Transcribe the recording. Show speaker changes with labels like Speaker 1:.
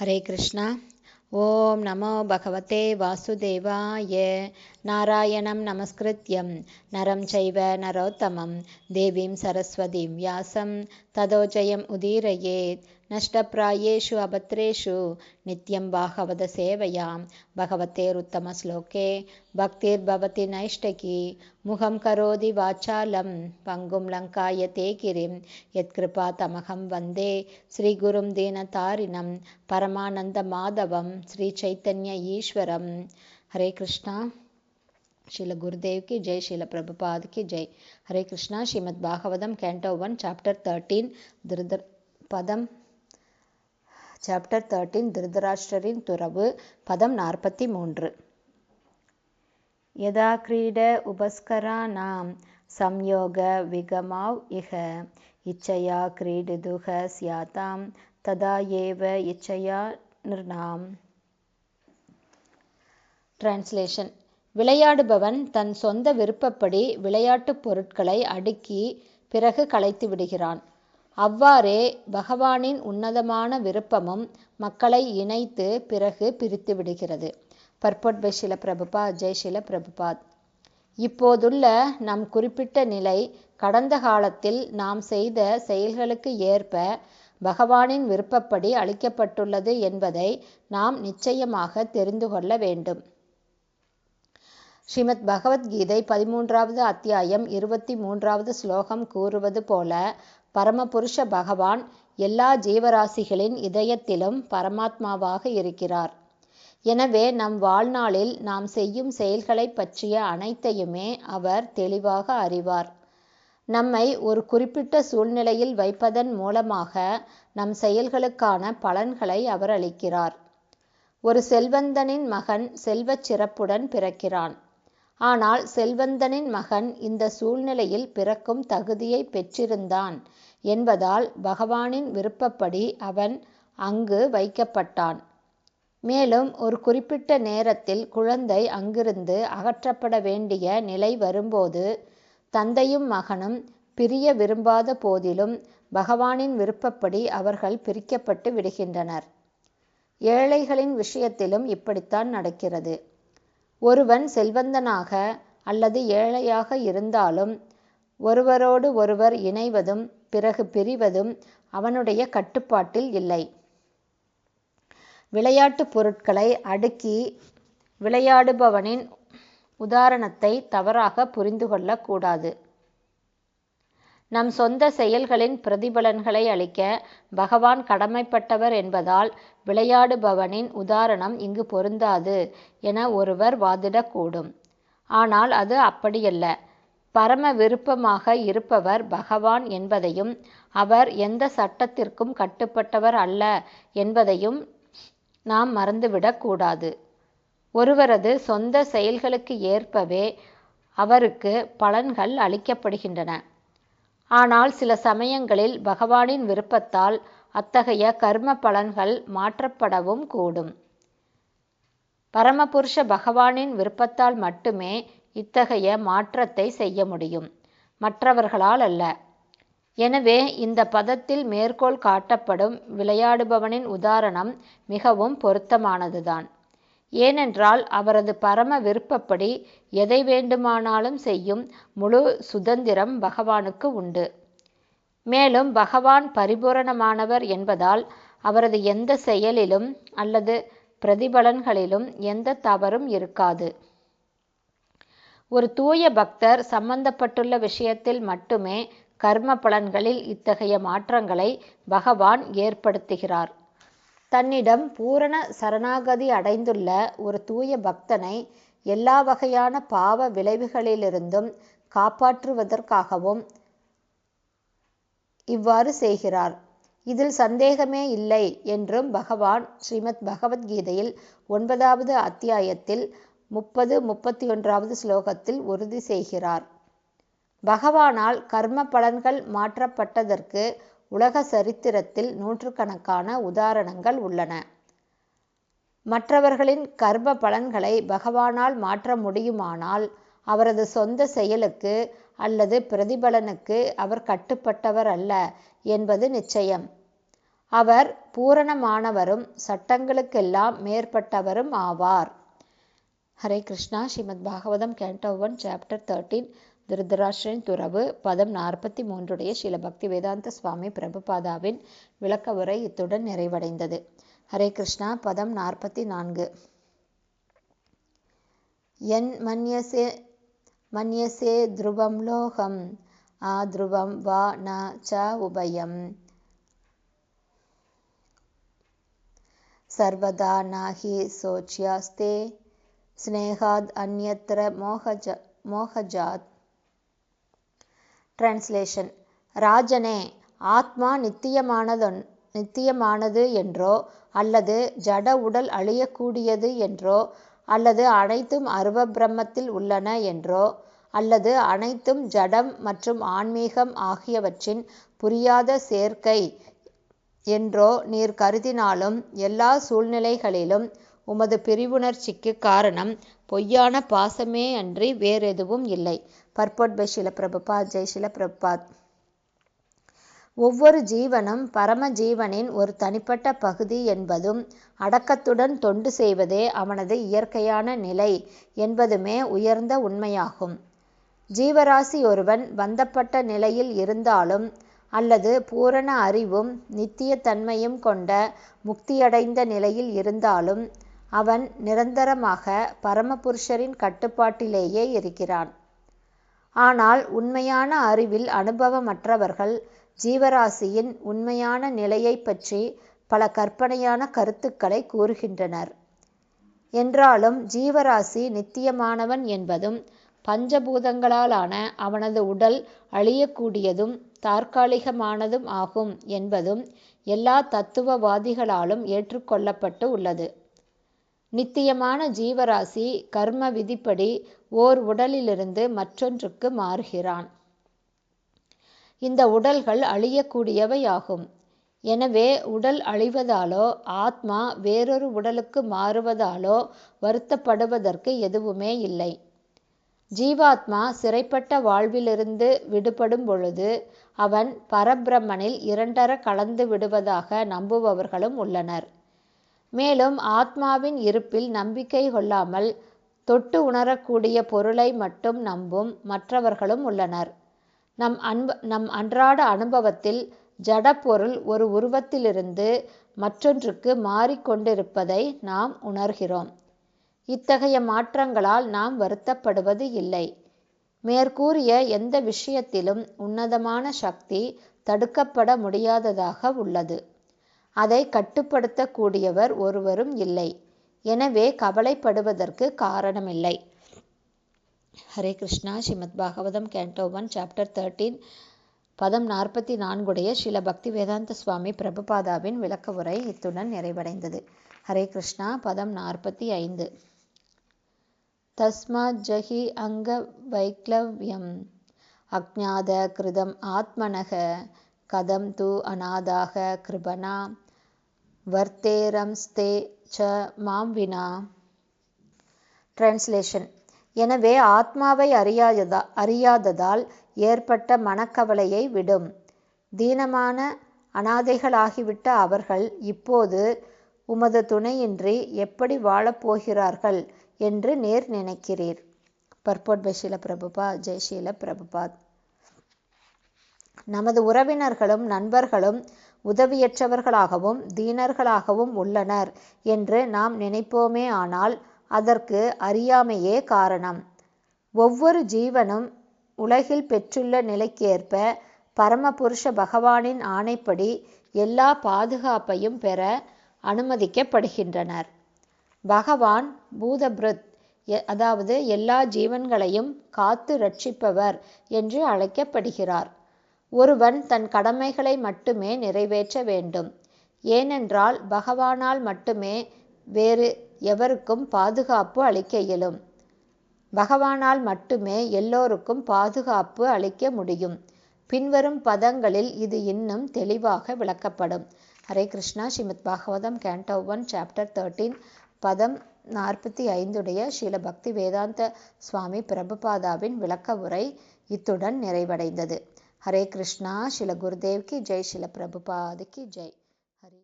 Speaker 1: हरे कृष्णा। ॐ नमो भगवते वासुदेवाय। नारायणं नमस्कृत्यं। नरं चैव नरोत्तमं। देवीं सरस्वतीं व्यासं। ततो जयम् उदीरयेत् नष्टप्रायेषु अभद्रेषु नित्यं बाहवदसेवयां भगवतेरुत्तमश्लोके भक्तिर्भवति नैष्टकी मुखं करोति वाचालं पङ्गुं लङ्कायते गिरिं यत्कृपा तमहं वन्दे श्रीगुरुं दीनतारिणं परमानन्दमाधवं श्रीचैतन्य ईश्वरं हरे कृष्णा శ్రీల గురుదేవ్కి జై శ్రీల ప్రభుపాద్కి జై Hare Krishna Srimad Bhagavatam canto one chapter thirteen దుర్ద పదం சாப்டர் தேர்ட்டீன் திருதராஷ்டரின் துறவு பதம் நாற்பத்தி மூன்று யதா கிரீட உபஸ்கராணாம் சம்யோக விகமாவ் இக இச்சையா கிரீடுதுக சியாதாம் ததா ஏவ இச்சையா நிர்ணாம் டிரான்ஸ்லேஷன் விளையாடுபவன் தன் சொந்த விருப்பப்படி விளையாட்டுப் பொருட்களை அடுக்கி பிறகு களைத்து விடுகிறான். அவ்வாறே பகவானின் உன்னதமான விருப்பமும் மக்களை இணைத்து பிறகு பிரித்து விடுகிறது. பர்பட் பை ஷில பிரபுபாத் ஜெய் ஷில பிரபுபாத் இப்போதுள்ள நம் குறிப்பிட்ட நிலை கடந்த காலத்தில் நாம் செய்த செயல்களுக்கு ஏற்ப பகவானின் விருப்பப்படி அளிக்கப்பட்டுள்ளது என்பதை நாம் நிச்சயமாக தெரிந்து கொள்ள வேண்டும். ஸ்ரீமத் பகவத்கீதை பதிமூன்றாவது அத்தியாயம் இருபத்தி மூன்றாவது ஸ்லோகம் கூறுவது போல பரமபுருஷ பகவான் எல்லா ஜீவராசிகளின் இதயத்திலும் பரமாத்மாவாக இருக்கிறார். எனவே நம் வாழ்நாளில் நாம் செய்யும் செயல்களைப் பற்றிய அனைத்தையுமே அவர் தெளிவாக அறிவார். நம்மை ஒரு குறிப்பிட்ட சூழ்நிலையில் வைப்பதன் மூலமாக நம் செயல்களுக்கான பலன்களை அவர் அளிக்கிறார். ஒரு செல்வந்தனின் மகன் செல்வச் சிறப்புடன் பிறக்கிறான். ஆனால் செல்வந்தனின் மகன் இந்த சூழ்நிலையில் பிறக்கும் தகுதியை பெற்றிருந்தான் என்பதால் பகவானின் விருப்பப்படி அவன் அங்கு வைக்கப்பட்டான். மேலும் ஒரு குறிப்பிட்ட நேரத்தில் குழந்தை அங்கிருந்து அகற்றப்பட வேண்டிய நிலை வரும்போது தந்தையும் மகனும் பிரிய விரும்பாத போதிலும் பகவானின் விருப்பப்படி அவர்கள் பிரிக்கப்பட்டு விடுகின்றனர். ஏழைகளின் விஷயத்திலும் இப்படித்தான் நடக்கிறது. ஒருவன் செல்வந்தனாக அல்லது ஏழையாக இருந்தாலும் ஒருவரோடு ஒருவர் இணைவதும் பிறகு பிரிவதும் அவனுடைய கட்டுப்பாட்டில் இல்லை. விளையாட்டுப் பொருட்களை அடுக்கி விளையாடுபவனின் உதாரணத்தை தவறாக புரிந்து கொள்ளக்கூடாது நம் சொந்த செயல்களின் பிரதிபலன்களை அளிக்க பகவான் கடமைப்பட்டவர் என்பதால் விளையாடுபவனின் உதாரணம் இங்கு பொருந்தாது என ஒருவர் வாதிடக்கூடும். ஆனால் அது அப்படியல்ல. பரம விருப்பமாக இருப்பவர் பகவான் என்பதையும் அவர் எந்த சட்டத்திற்கும் கட்டுப்பட்டவர் அல்ல என்பதையும் நாம் மறந்துவிடக்கூடாது ஒருவரது சொந்த செயல்களுக்கு ஏற்பவே அவருக்கு பலன்கள் அளிக்கப்படுகின்றன. ஆனால் சில சமயங்களில் பகவானின் விருப்பத்தால் அத்தகைய கர்ம பலன்கள் மாற்றப்படவும் கூடும். பரமபுருஷ பகவானின் விருப்பத்தால் மட்டுமே இத்தகைய மாற்றத்தை செய்ய முடியும். மற்றவர்களால் அல்ல. எனவே இந்த பதத்தில் மேற்கோள் காட்டப்படும் விளையாடுபவனின் உதாரணம் மிகவும் பொருத்தமானதுதான். ஏனென்றால் அவரது பரம விருப்பப்படி எதை வேண்டுமானாலும் செய்யும் முழு சுதந்திரம் பகவானுக்கு உண்டு. மேலும் பகவான் பரிபூரணமானவர் என்பதால் அவரது எந்த செயலிலும் அல்லது பிரதிபலன்களிலும் எந்த தவறும் இருக்காது. ஒரு தூய பக்தர் சம்பந்தப்பட்டுள்ள விஷயத்தில் மட்டுமே கர்ம பலன்களில் இத்தகைய மாற்றங்களை பகவான் ஏற்படுத்துகிறார். தன்னிடம் பூரண சரணாகதி அடைந்துள்ள ஒரு தூய பக்தனை எல்லா வகையான பாவ விளைவுகளிலிருந்தும் காப்பாற்றுவதற்காகவும் இவ்வாறு செய்கிறார். இதில் சந்தேகமே இல்லை என்றும் பகவான் ஸ்ரீமத் பகவத்கீதையில் ஒன்பதாவது அத்தியாயத்தில் முப்பது முப்பத்தி ஒன்றாவது ஸ்லோகத்தில் உறுதி செய்கிறார். பகவானால் கர்ம பலன்கள் மாற்றப்பட்டதற்கு உலக சரித்திரத்தில் நூற்றுக்கணக்கான உதாரணங்கள் உள்ளன. மற்றவர்களின் கர்ம பலன்களை பகவானால் மாற்ற முடியுமானால் அவரது சொந்த செயலுக்கு அல்லது பிரதிபலனுக்கு அவர் கட்டுப்பட்டவர் அல்ல என்பது நிச்சயம். அவர் பூரணமானவரும் சட்டங்களுக்கெல்லாம் மேற்பட்டவரும் ஆவார். Hare Krishna. Srimad Bhagavatam canto one chapter thirteen Dhritarashtra துறவு பதம் நாற்பத்தி மூன்றுடைய ஸ்ரீல பக்தி வேதாந்த சுவாமி பிரபுபாதாவின் விளக்க உரை இத்துடன் நிறைவடைந்தது. ஹரே கிருஷ்ணா பதம் நாற்பத்தி நான்கு என் மன்யசே மன்யசே துருவம் லோகம் ஆ துருவம் வா ந ச உபயம். சர்வதா நாஹி சோச்சியாஸ்தே ஸ்னேகாத் அந்யத்திர மோகஜ மோகஜாத். டிரான்ஸ்லேஷன் ராஜனே ஆத்மா நித்தியமானதொன் நித்தியமானது என்றோ அல்லது ஜட உடல் அழியக்கூடியது என்றோ அல்லது அனைத்தும் அருவ பிரம்மத்தில் உள்ளன என்றோ அல்லது அனைத்தும் ஜடம் மற்றும் ஆன்மீகம் ஆகியவற்றின் புரியாத சேர்க்கை என்றோ நீர் கருதினாலும் எல்லா சூழ்நிலைகளிலும் உமது பிரிவுணர்ச்சிக்கு காரணம் பொய்யான பாசமே அன்றி வேறெதுவும் இல்லை. பர்போட் பை ஷில ஜெய் பிரபுபாத். ஒவ்வொரு ஜீவனும் பரம ஜீவனின் ஒரு தனிப்பட்ட பகுதி என்பதும் அடக்கத்துடன் தொண்டு செய்வதே அவனது இயற்கையான நிலை என்பதுமே உயர்ந்த உண்மையாகும். ஜீவராசி ஒருவன் பந்தப்பட்ட நிலையில் இருந்தாலும் அல்லது பூரண அறிவும் நித்திய தன்மையும் கொண்ட முக்தியடைந்த நிலையில் இருந்தாலும் அவன் நிரந்தரமாக பரமபுருஷரின் கட்டுப்பாட்டிலேயே இருக்கிறான். ஆனால் உண்மையான அறிவில் அனுபவமற்றவர்கள் ஜீவராசியின் உண்மையான நிலையை பற்றி பல கற்பனையான கருத்துக்களை கூறுகின்றனர். என்றாலும் ஜீவராசி நித்தியமானவன் என்பதும் பஞ்சபூதங்களாலான அவனது உடல் அழியக்கூடியதும் தற்காலிகமானதும் ஆகும் என்பதும் எல்லா தத்துவவாதிகளாலும் ஏற்றுக்கொள்ளப்பட்டு உள்ளது. நித்தியமான ஜீவராசி கர்ம விதிப்படி ஓர் உடலிலிருந்து மற்றொன்றுக்கு மாறுகிறான். இந்த உடல்கள் அழியக்கூடியவை ஆகும் எனவே உடல் அழிவதாலோ ஆத்மா வேறொரு உடலுக்கு மாறுவதாலோ வருத்தப்படுவதற்கு எதுவுமே இல்லை. ஜீவாத்மா சிறைப்பட்ட வாழ்விலிருந்து விடுபடும் பொழுது அவன் பரபிரம்மனில் இரண்டர கலந்து விடுவதாக நம்புபவர்களும் உள்ளனர். மேலும் ஆத்மாவின் இருப்பில் நம்பிக்கை கொள்ளாமல் தொட்டு உணரக்கூடிய பொருளை மட்டும் நம்பும் மற்றவர்களும் உள்ளனர். நம் அன்ப நம் அன்றாட அனுபவத்தில் ஜடப்பொருள் ஒரு உருவத்திலிருந்து மற்றொன்றுக்கு மாறிக்கொண்டிருப்பதை நாம் உணர்கிறோம். இத்தகைய மாற்றங்களால் நாம் வருத்தப்படுவது இல்லை. மேற்கூறிய எந்த விஷயத்திலும் உன்னதமான சக்தி தடுக்கப்பட முடியாததாக உள்ளது. அதை கட்டுப்படுத்தக்கூடியவர் ஒருவரும் இல்லை. எனவே கவலைப்படுவதற்கு காரணமில்லை. Hare Krishna. Srimad Bhagavatam canto one chapter thirteen பதம் நாற்பத்தி நான்குடைய ஸ்ரீல பக்தி வேதாந்த சுவாமி பிரபுபாதாவின் விளக்க உரை இத்துடன் நிறைவடைந்தது. ஹரே கிருஷ்ணா. பதம் நாற்பத்தி ஐந்து தஸ்மாத் ஜஹி அங்க வைக்லவ்யம். அக்ஞாத கிருதம் ஆத்மனக. கதம் து அநாதாக கிருபனா. வர்த்தேரம்ஸ்தே ச மாம் வினா. டிரான்ஸ்லேஷன் எனவே ஆத்மாவை அறியாததா அறியாததால் ஏற்பட்ட மனக்கவலையை விடும். தீனமான அனாதைகளாகிவிட்ட அவர்கள் இப்போது உமது துணையின்றி எப்படி வாழப்போகிறார்கள் என்று நேர் நினைக்கிறீர். பர்போட் பஷீல பிரபுபா ஜெய்ஷீல பிரபுபாத் நமது உறவினர்களும் நண்பர்களும் உதவியற்றவர்களாகவும் தீனர்களாகவும் உள்ளனர் என்று நாம் நினைப்போமே ஆனால் அதற்கு அறியாமையே காரணம். ஒவ்வொரு ஜீவனும் உலகில் பெற்றுள்ள நிலைக்கேற்ப பரமபுருஷ பகவானின் ஆணைப்படி எல்லா பாதுகாப்பையும் பெற அனுமதிக்கப்படுகின்றனர். பகவான் பூதபிருத் அதாவது எல்லா ஜீவன்களையும் காத்து ரட்சிப்பவர் என்று அழைக்கப்படுகிறார். ஒருவன் தன் கடமைகளை மட்டுமே நிறைவேற்ற வேண்டும். ஏனென்றால் பகவானால் மட்டுமே வேறு எவருக்கும் பாதுகாப்பு அளிக்க இயலும். பகவானால் மட்டுமே எல்லோருக்கும் பாதுகாப்பு அளிக்க முடியும். பின்வரும் பதங்களில் இது இன்னும் தெளிவாக விளக்கப்படும். Hare Krishna. Srimad Bhagavatam canto one chapter thirteen பதம் நாற்பத்தி ஐந்துடைய ஸ்ரீல பக்தி வேதாந்த சுவாமி பிரபுபாதாவின் விளக்க உரை இத்துடன் நிறைவடைந்தது. ஹரே கிருஷ்ணா ஸ்ரீல குருதேவ் கி ஜெய் ஸ்ரீல பிரபுபாது கி ஜெய்